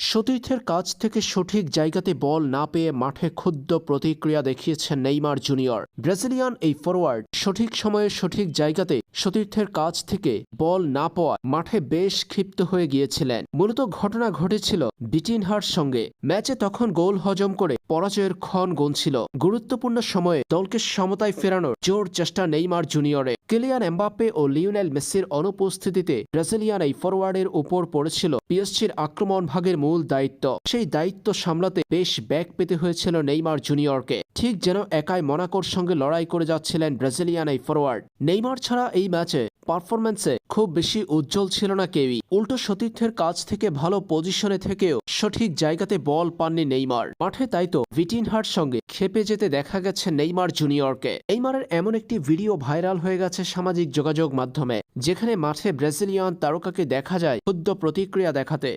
সতীর্থের কাছ থেকে সঠিক জায়গাতে বল না পেয়ে মাঠে ক্ষুদ্র প্রতিক্রিয়া দেখিয়েছেন নেইমার জুনিয়র। ব্রাজিলিয়ান এই ফরওয়ার্ড সঠিক সময়ে সঠিক জায়গাতে সতীর্থের কাছ থেকে বল না পাওয়া মাঠে বেশ ক্ষিপ্ত হয়ে গিয়েছিলেন। মূলত ঘটনা ঘটেছিল বিটিনহার সঙ্গে। ম্যাচে তখন গোল হজম করে পরাজয়ের ক্ষণ গুনছিল। গুরুত্বপূর্ণ সময়ে দলকে সমতায় ফেরানোর জোর চেষ্টা নেইমার জুনিয়রে। কিলিয়ান এমবাপ্পে ও লিওনেল মেসির অনুপস্থিতিতে ব্রাজিলিয়ান এই ফরওয়ার্ডের উপর পড়েছিল পিএসজির আক্রমণ ভাগের মূল দায়িত্ব। সেই দায়িত্ব সামলাতে বেশ ব্যাক পেতে হয়েছিল নেইমার জুনিয়রকে। ঠিক যেন একাই মনাকোর সঙ্গে লড়াই করে যাচ্ছিলেন ব্রাজিলিয়ান এই ফরওয়ার্ড নেইমার ছাড়া এই ম্যাচে পারফরম্যান্সে খুব বেশি উজ্জ্বল ছিল না কেউই। উল্টো সতীর্থের কাছ থেকে ভালো পজিশনে থেকেও সঠিক জায়গাতে বল পাননি নেইমার। মাঠে তাই তো ভিটিনহার সঙ্গে খেপে যেতে দেখা গেছে নেইমার জুনিয়রকে। নেইমারের এমন একটি ভিডিও ভাইরাল হয়ে গেছে সামাজিক যোগাযোগ মাধ্যমে, যেখানে মাঠে ব্রাজিলিয়ান তারকাকে দেখা যায় ক্ষুদ্র প্রতিক্রিয়া দেখাতে।